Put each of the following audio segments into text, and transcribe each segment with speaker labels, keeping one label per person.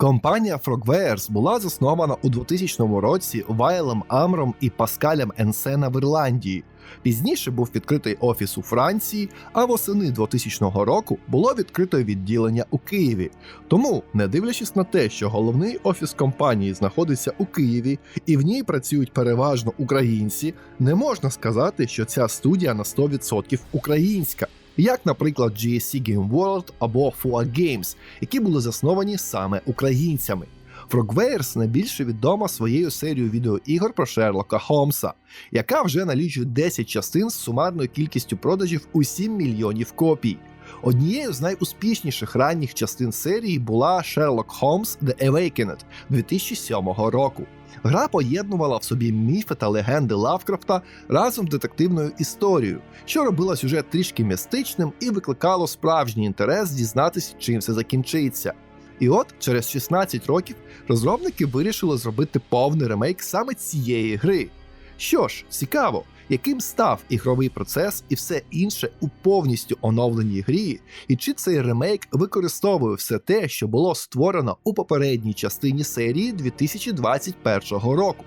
Speaker 1: Компанія Frogwares була заснована у 2000 році Вайлем Амром і Паскалем Енсена в Ірландії. Пізніше був відкритий офіс у Франції, а восени 2000 року було відкрито відділення у Києві. Тому, не дивлячись на те, що головний офіс компанії знаходиться у Києві і в ній працюють переважно українці, не можна сказати, що ця студія на 100% українська. Як, наприклад, GSC Game World або FUA Games, які були засновані саме українцями. Frogwares найбільше відома своєю серією відеоігор про Шерлока Холмса, яка вже налічує 10 частин з сумарною кількістю продажів у 7 мільйонів копій. Однією з найуспішніших ранніх частин серії була Sherlock Holmes The Awakened 2007 року. Гра поєднувала в собі міфи та легенди Лавкрафта разом з детективною історією, що робила сюжет трішки містичним і викликало справжній інтерес дізнатися, чим все закінчиться. І от через 16 років розробники вирішили зробити повний ремейк саме цієї гри. Що ж, цікаво, яким став ігровий процес і все інше у повністю оновленій грі, і чи цей ремейк використовує все те, що було створено у попередній частині серії 2021 року.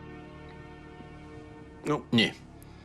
Speaker 2: Ну, ні.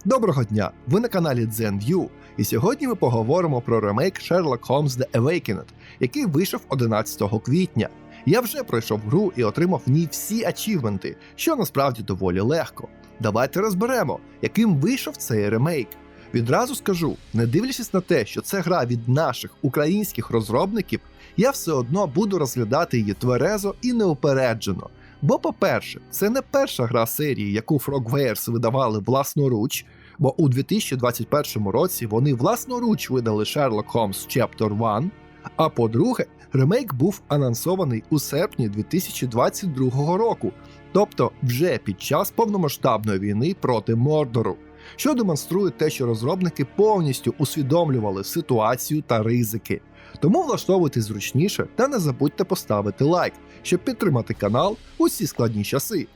Speaker 1: Доброго дня! Ви на каналі ZenView, і сьогодні ми поговоримо про ремейк Sherlock Holmes The Awakened, який вийшов 11 квітня. Я вже пройшов гру і отримав в ній всі ачівменти, що насправді доволі легко. Давайте розберемо, яким вийшов цей ремейк. Відразу скажу, не дивлячись на те, що це гра від наших українських розробників, я все одно буду розглядати її тверезо і неупереджено. Бо, по-перше, це не перша гра серії, яку Frogwares видавали власноруч, бо у 2021 році вони власноруч видали Sherlock Holmes Chapter 1, а по-друге, ремейк був анонсований у серпні 2022 року, тобто вже під час повномасштабної війни проти Мордору, що демонструє те, що розробники повністю усвідомлювали ситуацію та ризики. Тому влаштовуйтесь зручніше та не забудьте поставити лайк, щоб підтримати канал у ці складні часи.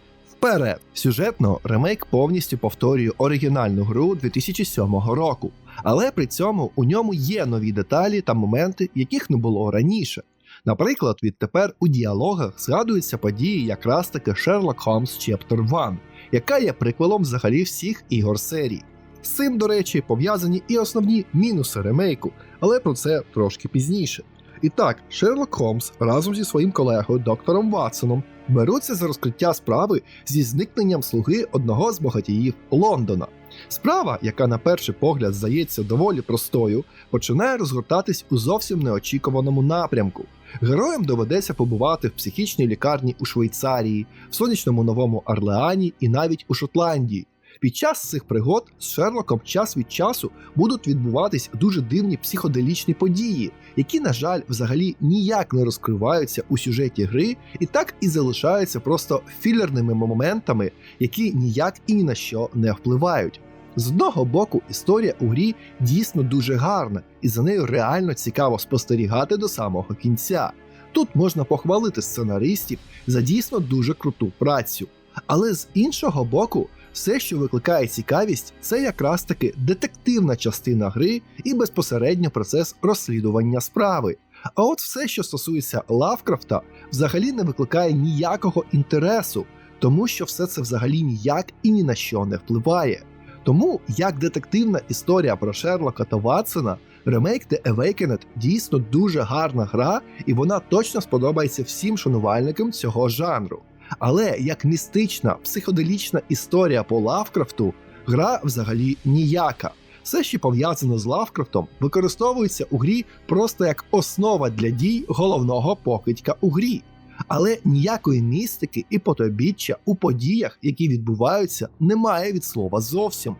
Speaker 1: Вперед! Сюжетно ремейк повністю повторює оригінальну гру 2007 року, але при цьому у ньому є нові деталі та моменти, яких не було раніше. Наприклад, відтепер у діалогах згадуються події якраз таки Sherlock Holmes Chapter 1, яка є приквелом взагалі всіх ігор серії. З цим, до речі, пов'язані і основні мінуси ремейку, але про це трошки пізніше. І так, Шерлок Холмс разом зі своїм колегою доктором Ватсоном беруться за розкриття справи зі зникненням слуги одного з багатіїв Лондона. Справа, яка на перший погляд здається доволі простою, починає розгортатись у зовсім неочікуваному напрямку. Героям доведеться побувати в психічній лікарні у Швейцарії, в сонячному новому Орлеані і навіть у Шотландії. Під час цих пригод з Шерлоком час від часу будуть відбуватись дуже дивні психоделічні події, які, на жаль, взагалі ніяк не розкриваються у сюжеті гри, і так і залишаються просто філерними моментами, які ніяк і ні на що не впливають. З одного боку, історія у грі дійсно дуже гарна, і за нею реально цікаво спостерігати до самого кінця. Тут можна похвалити сценаристів за дійсно дуже круту працю. Але з іншого боку, все, що викликає цікавість, це якраз таки детективна частина гри і безпосередньо процес розслідування справи. А от все, що стосується Лавкрафта, взагалі не викликає ніякого інтересу, тому що все це взагалі ніяк і ні на що не впливає. Тому як детективна історія про Шерлока та Ватсона, ремейк The Awakened дійсно дуже гарна гра, і вона точно сподобається всім шанувальникам цього жанру. Але як містична психоделічна історія по Лавкрафту, гра взагалі ніяка. Все, що пов'язано з Лавкрафтом, використовується у грі просто як основа для дій головного покидька у грі. Але ніякої містики і потобіччя у подіях, які відбуваються, немає від слова зовсім.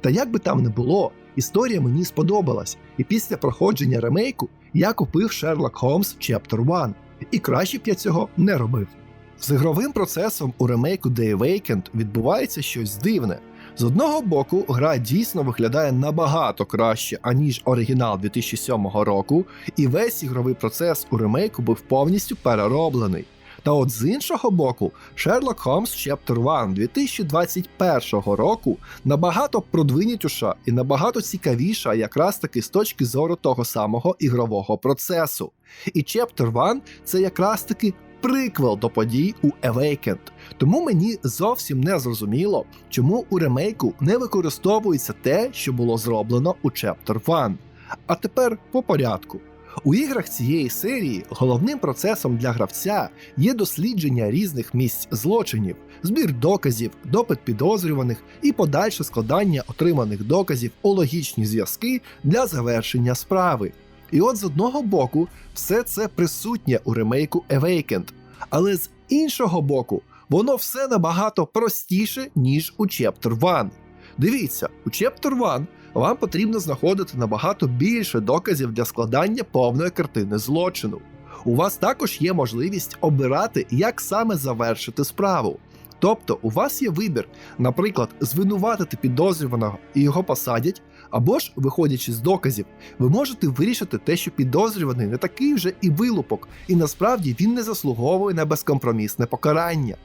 Speaker 1: Та як би там не було, історія мені сподобалась, і після проходження ремейку я купив Sherlock Holmes Chapter 1, і краще б я цього не робив. З ігровим процесом у ремейку The Awakened відбувається щось дивне. З одного боку, гра дійсно виглядає набагато краще, аніж оригінал 2007 року, і весь ігровий процес у ремейку був повністю перероблений. Та от з іншого боку, Sherlock Holmes Chapter 1 2021 року набагато продвинітіша і набагато цікавіша якраз таки з точки зору того самого ігрового процесу. І Chapter 1 це якраз таки приквел до подій у Awakened. Тому мені зовсім не зрозуміло, чому у ремейку не використовується те, що було зроблено у Chapter 1. А тепер по порядку. У іграх цієї серії головним процесом для гравця є дослідження різних місць злочинів, збір доказів, допит підозрюваних і подальше складання отриманих доказів у логічні зв'язки для завершення справи. І от з одного боку, все це присутнє у ремейку Awakened, але з іншого боку, воно все набагато простіше, ніж у Chapter 1. Дивіться, у Chapter 1 вам потрібно знаходити набагато більше доказів для складання повної картини злочину. У вас також є можливість обирати, як саме завершити справу. Тобто, у вас є вибір, наприклад, звинуватити підозрюваного і його посадять, або ж, виходячи з доказів, ви можете вирішити те, що підозрюваний не такий вже і вилупок, і насправді він не заслуговує на безкомпромісне покарання.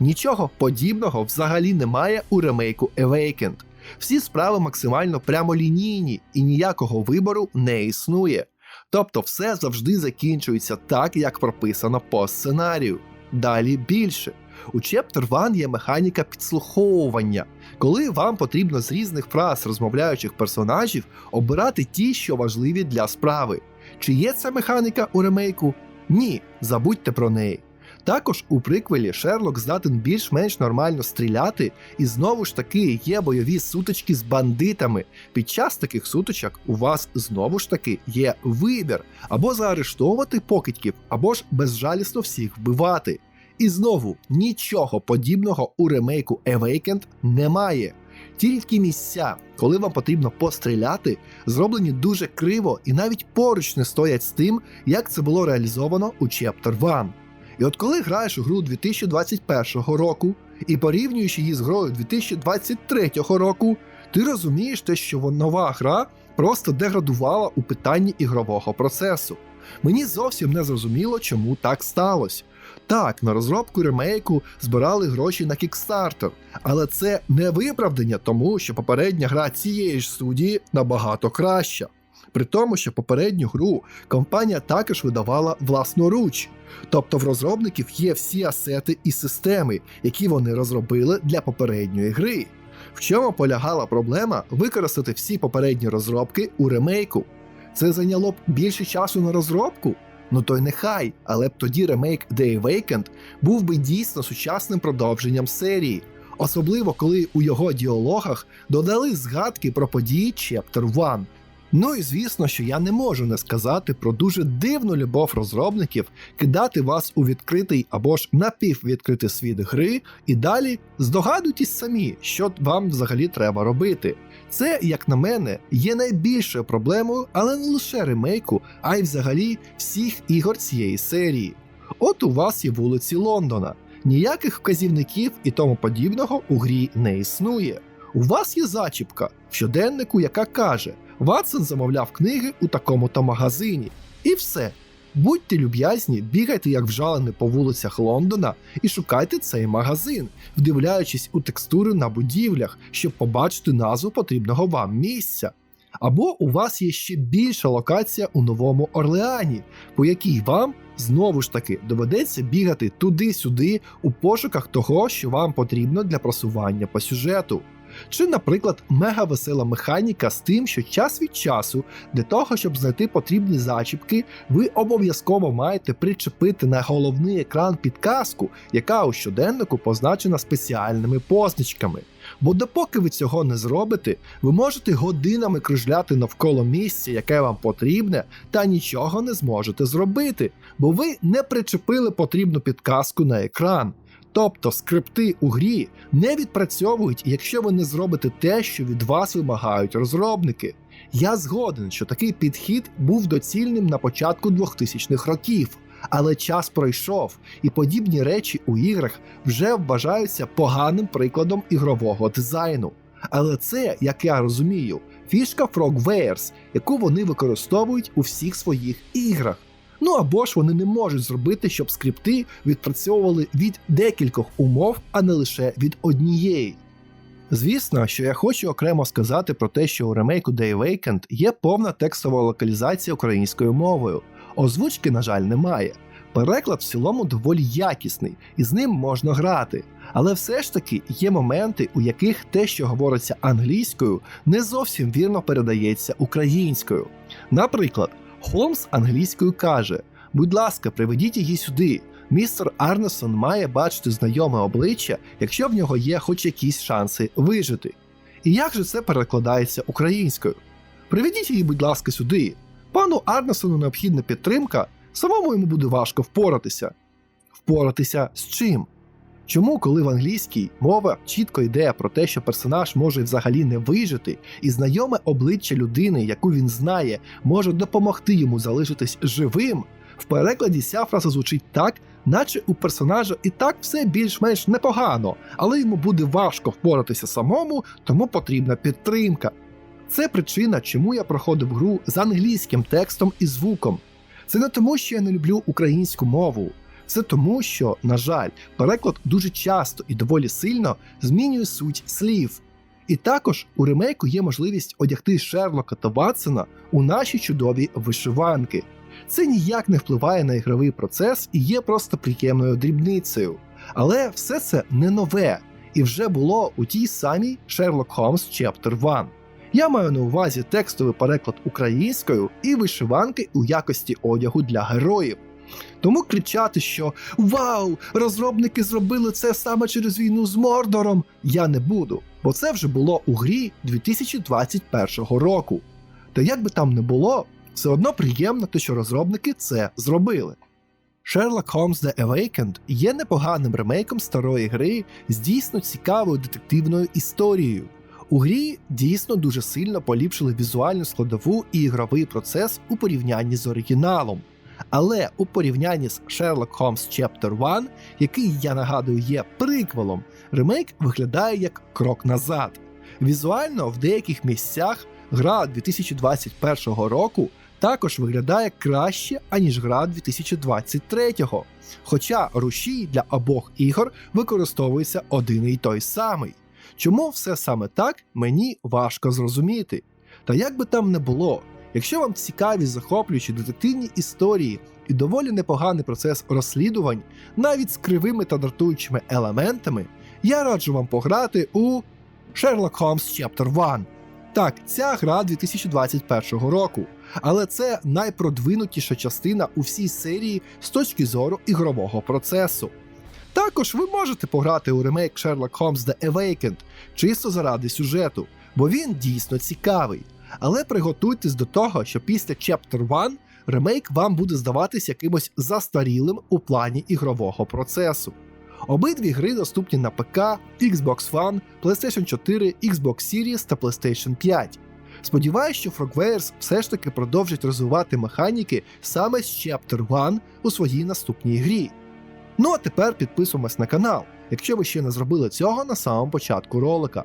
Speaker 1: Нічого подібного взагалі немає у ремейку Awakened. Всі справи максимально прямолінійні і ніякого вибору не існує. Тобто все завжди закінчується так, як прописано по сценарію. Далі більше. У Chapter 1 є механіка підслуховування, коли вам потрібно з різних фраз розмовляючих персонажів обирати ті, що важливі для справи. Чи є ця механіка у ремейку? Ні, забудьте про неї. Також у приквелі Шерлок здатен більш-менш нормально стріляти, і знову ж таки є бойові сутички з бандитами. Під час таких сутичок у вас знову ж таки є вибір або заарештовувати покидьків, або ж безжалісно всіх вбивати. І знову нічого подібного у ремейку Awakened немає. Тільки місця, коли вам потрібно постріляти, зроблені дуже криво і навіть поруч не стоять з тим, як це було реалізовано у Chapter 1. І от коли граєш у гру 2021 року і порівнюєш її з грою 2023 року, ти розумієш те, що нова гра просто деградувала у питанні ігрового процесу. Мені зовсім не зрозуміло, чому так сталося. Так, на розробку ремейку збирали гроші на Kickstarter, але це не виправдання тому, що попередня гра цієї ж студії набагато краща. При тому, що попередню гру компанія також видавала власноруч. Тобто в розробників є всі асети і системи, які вони розробили для попередньої гри. В чому полягала проблема використати всі попередні розробки у ремейку? Це зайняло б більше часу на розробку? Ну то й нехай, але б тоді ремейк The Awakened був би дійсно сучасним продовженням серії, особливо коли у його діалогах додали згадки про події Chapter 1. Ну і звісно, що я не можу не сказати про дуже дивну любов розробників кидати вас у відкритий або ж напіввідкритий світ гри, і далі здогадуйтесь самі, що вам взагалі треба робити. Це, як на мене, є найбільшою проблемою, але не лише ремейку, а й взагалі всіх ігор цієї серії. От у вас є вулиці Лондона. Ніяких вказівників і тому подібного у грі не існує. У вас є зачіпка в щоденнику, яка каже: Ватсон замовляв книги у такому-то магазині. І все. Будьте люб'язні, бігайте як вжалені по вулицях Лондона і шукайте цей магазин, вдивляючись у текстури на будівлях, щоб побачити назву потрібного вам місця. Або у вас є ще більша локація у Новому Орлеані, по якій вам знову ж таки доведеться бігати туди-сюди у пошуках того, що вам потрібно для просування по сюжету. Чи, наприклад, мега весела механіка з тим, що час від часу для того, щоб знайти потрібні зачіпки, ви обов'язково маєте причепити на головний екран підказку, яка у щоденнику позначена спеціальними позначками. Бо допоки ви цього не зробите, ви можете годинами кружляти навколо місця, яке вам потрібне, та нічого не зможете зробити, бо ви не причепили потрібну підказку на екран. Тобто скрипти у грі не відпрацьовують, якщо ви не зробите те, що від вас вимагають розробники. Я згоден, що такий підхід був доцільним на початку 2000-х років, але час пройшов, і подібні речі у іграх вже вважаються поганим прикладом ігрового дизайну. Але це, як я розумію, фішка Frogwares, яку вони використовують у всіх своїх іграх. Ну або ж вони не можуть зробити, щоб скрипти відпрацьовували від декількох умов, а не лише від однієї. Звісно, що я хочу окремо сказати про те, що у ремейку The Awakened є повна текстова локалізація українською мовою. Озвучки, на жаль, немає. Переклад в цілому доволі якісний, і з ним можна грати. Але все ж таки є моменти, у яких те, що говориться англійською, не зовсім вірно передається українською. Наприклад, Холмс англійською каже: Будь ласка, приведіть її сюди. Містер Арнесон має бачити знайоме обличчя, якщо в нього є хоч якісь шанси вижити. І як же це перекладається українською? Приведіть її, будь ласка, сюди. Пану Арнесону необхідна підтримка, самому йому буде важко впоратися. Впоратися з чим? Чому, коли в англійській мова чітко йде про те, що персонаж може взагалі не вижити, і знайоме обличчя людини, яку він знає, може допомогти йому залишитись живим, в перекладі ця фраза звучить так, наче у персонажа і так все більш-менш непогано, але йому буде важко впоратися самому, тому потрібна підтримка. Це причина, чому я проходив гру з англійським текстом і звуком. Це не тому, що я не люблю українську мову. Це тому, що, на жаль, переклад дуже часто і доволі сильно змінює суть слів. І також у ремейку є можливість одягти Шерлока та Ватсона у наші чудові вишиванки. Це ніяк не впливає на ігровий процес і є просто приємною дрібницею. Але все це не нове і вже було у тій самій Sherlock Holmes Chapter 1. Я маю на увазі текстовий переклад українською і вишиванки у якості одягу для героїв. Тому кричати, що Вау! Розробники зробили це саме через війну з Мордором, я не буду, бо це вже було у грі 2021 року. Та як би там не було, все одно приємно, те, що розробники це зробили. Sherlock Holmes The Awakened є непоганим ремейком старої гри з дійсно цікавою детективною історією. У грі дійсно дуже сильно поліпшили візуальну складову і ігровий процес у порівнянні з оригіналом. Але у порівнянні з Sherlock Holmes Chapter 1, який я нагадую є приквелом, ремейк виглядає як крок назад. Візуально в деяких місцях гра 2021 року також виглядає краще, аніж гра 2023-го. Хоча рушій для обох ігор використовується один і той самий. Чому все саме так, мені важко зрозуміти. Та як би там не було, якщо вам цікаві захоплюючі детективні історії і доволі непоганий процес розслідувань, навіть з кривими та дратуючими елементами, я раджу вам пограти у Sherlock Holmes Chapter 1. Так, ця гра 2021 року, але це найпродвинутіша частина у всій серії з точки зору ігрового процесу. Також ви можете пограти у ремейк Sherlock Holmes The Awakened чисто заради сюжету, бо він дійсно цікавий. Але приготуйтесь до того, що після Chapter 1 ремейк вам буде здаватись якимось застарілим у плані ігрового процесу. Обидві гри доступні на ПК, Xbox One, PlayStation 4, Xbox Series та PlayStation 5. Сподіваюсь, що Frogwares все ж таки продовжать розвивати механіки саме з Chapter 1 у своїй наступній грі. Ну а тепер підписуємось на канал, якщо ви ще не зробили цього на самому початку ролика.